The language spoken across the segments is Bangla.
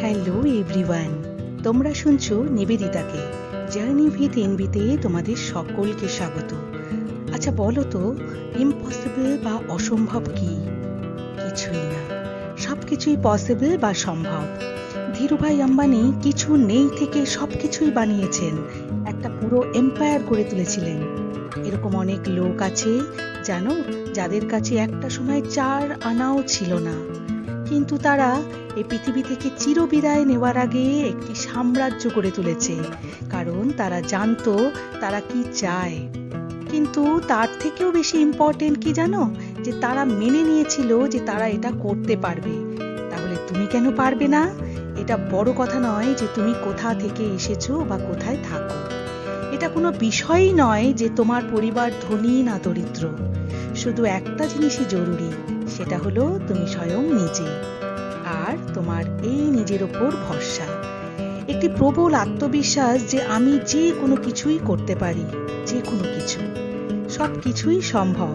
হ্যালো এভরিওয়ান তোমরা শুনছো নিবেদিতাকে। জার্নি ভিত এনবিতে তোমাদের সকলকে স্বাগত। আচ্ছা বলো তো ইম্পসিবল বা অসম্ভব কি? কিছুই না। সব কিছুই পসিবল বা সম্ভব। ধীরুভাই আম্বানি কিছু নেই থেকে সব কিছুই বানিয়েছেন। একটা পুরো এম্পায়ার করে তুলেছিলেন। এরকম অনেক লোক আছে, জানো, যাদের কাছে একটা সময় চার আনাও ছিল না। কিন্তু তারা এই পৃথিবী থেকে চিরবিদায় নেওয়ার আগে একটি সাম্রাজ্য গড়ে তুলেছে। কারণ তারা জানতো তারা কি চায়। কিন্তু তার থেকেও বেশি ইম্পর্টেন্ট কি জানো? যে তারা মেনে নিয়েছিল যে তারা এটা করতে পারবে। তাহলে তুমি কেন পারবে না? এটা বড় কথা নয় যে তুমি কোথা থেকে এসেছ বা কোথায় থাকো। এটা কোনো বিষয়ই নয় যে তোমার পরিবার ধনী না দরিদ্র। শুধু একটা জিনিসই জরুরি সেটা হলো তুমি স্বয়ং নিজে আর তোমার এই নিজের ওপর ভরসা। একটি প্রবল আত্মবিশ্বাস যে আমি যে কোনো কিছুই করতে পারি, যে কোনো কিছু। সব কিছুই সম্ভব।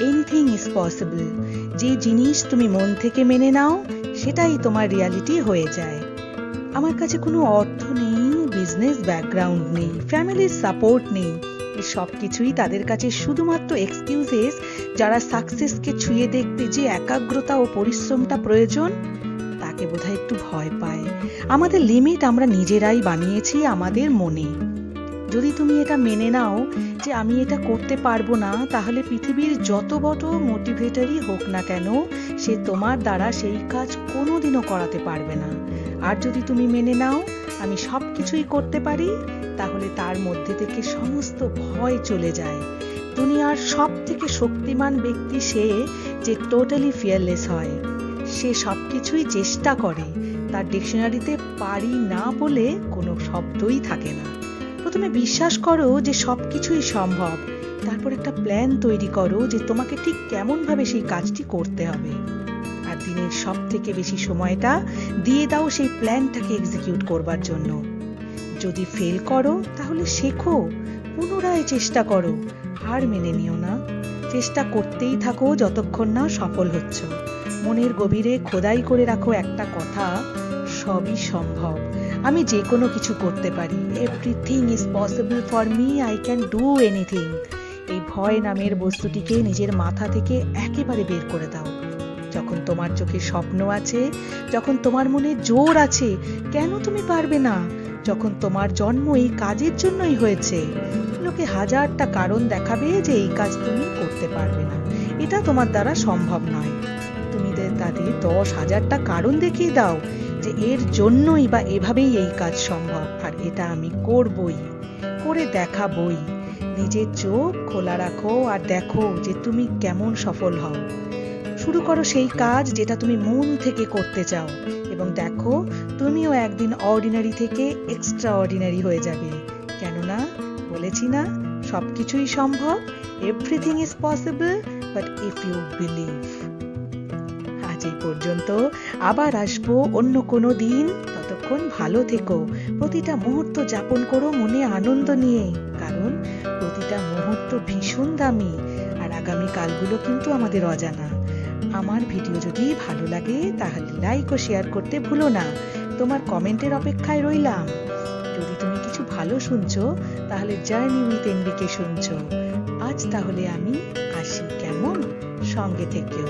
এনিথিং ইজ পসিবল যে জিনিস তুমি মন থেকে মেনে নাও, সেটাই তোমার রিয়ালিটি হয়ে যায়। আমার কাছে কোনো অর্থ নেই বিজনেস ব্যাকগ্রাউন্ড নেই ফ্যামিলির সাপোর্ট নেই। সব কিছুই তাদের কাছে শুধুমাত্র এক্সকিউজেস যারা সাকসেসকে ছুঁয়ে দেখতে যে একাগ্রতা ও পরিশ্রমটা প্রয়োজন, তাকে বোধহয় একটু ভয় পায়। আমাদের লিমিট আমরা নিজেরাই বানিয়েছি আমাদের মনে। যদি তুমি এটা মেনে নাও যে আমি এটা করতে পারব না, তাহলে পৃথিবীর যত বড় মোটিভেটারই হোক না কেন, সে তোমার দ্বারা সেই কাজ কোনোদিনও করাতে পারবে না। আর যদি তুমি মেনে নাও আমি সব কিছুই করতে পারি, তাহলে তার মধ্যে থেকে সমস্ত ভয় চলে যায়। দুনিয়ার সব থেকে শক্তিমান ব্যক্তি সে যে টোটালি ফিয়ারলেস হয়। সে সব কিছুই চেষ্টা করে, তার ডিকশনারিতে পারি না বলে কোনো শব্দই থাকে না। প্রথমে বিশ্বাস করো যে সব কিছুই সম্ভব, তারপর একটা প্ল্যান তৈরি করো যে তোমাকে ঠিক কেমনভাবে সেই কাজটি করতে হবে। দিনের সব থেকে বেশি সময়টা দিয়ে দাও সেই প্ল্যানটাকে এক্সিকিউট করবার জন্য। যদি ফেল করো, তাহলে শেখো, পুনরায় চেষ্টা করো, হার মেনে নিও না। চেষ্টা করতেই থাকো যতক্ষণ না সফল হচ্ছ। মনের গভীরে খোদাই করে রাখো একটা কথা, সবই সম্ভব। আমি যে কোনো কিছু করতে পারি। Everything is possible for me I can do anything এই ভয় নামের বস্তুটিকে নিজের মাথা থেকে একেবারে বের করে দাও। যখন তোমার চোখে স্বপ্ন আছে, যখন তোমার মনে জোর আছে, কেন তুমি পারবে না? যখন তোমার জন্ম এই কাজের জন্যই হয়েছে। লোকে হাজারটা কারণ দেখাবে যে এই কাজ তুমি করতে পারবে না। এটা তোমার দ্বারা সম্ভব নয়। তুমি তাদের দশ হাজারটা কারণ দেখিয়ে দাও যে এর জন্যই বা এভাবেই এই কাজ সম্ভব। আর এটা আমি করবই, করে দেখাবই। নিজের চোখ খোলা রাখো আর দেখো যে তুমি কেমন সফল হও। শুরু করো সেই কাজ যেটা তুমি মন থেকে করতে চাও। এবং দেখো, তুমিও একদিন অর্ডিনারি থেকে এক্সট্রা অর্ডিনারি হয়ে যাবে। কেননা, বলেছি না, সবকিছুই সম্ভব। Everything is possible but if you believe আজ এই পর্যন্ত আবার আসব অন্য কোনো দিন। ততক্ষণ ভালো থেকো। প্রতিটা মুহূর্ত যাপন করো মনে আনন্দ নিয়ে। কারণ, প্রতিটা মুহূর্ত ভীষণ দামি। আর আগামী কালগুলো কিন্তু আমাদের অজানা। আমার ভিডিও যদি ভালো লাগে, তাহলে লাইক ও শেয়ার করতে ভুলো না। তোমার কমেন্টের অপেক্ষায় রইলাম। যদি তুমি কিছু ভালো শুনছো, তাহলে জার্নি উইথ এনবিকে শুনছো। আজ তাহলে আমি আসি কেমন? সঙ্গে থেকেও।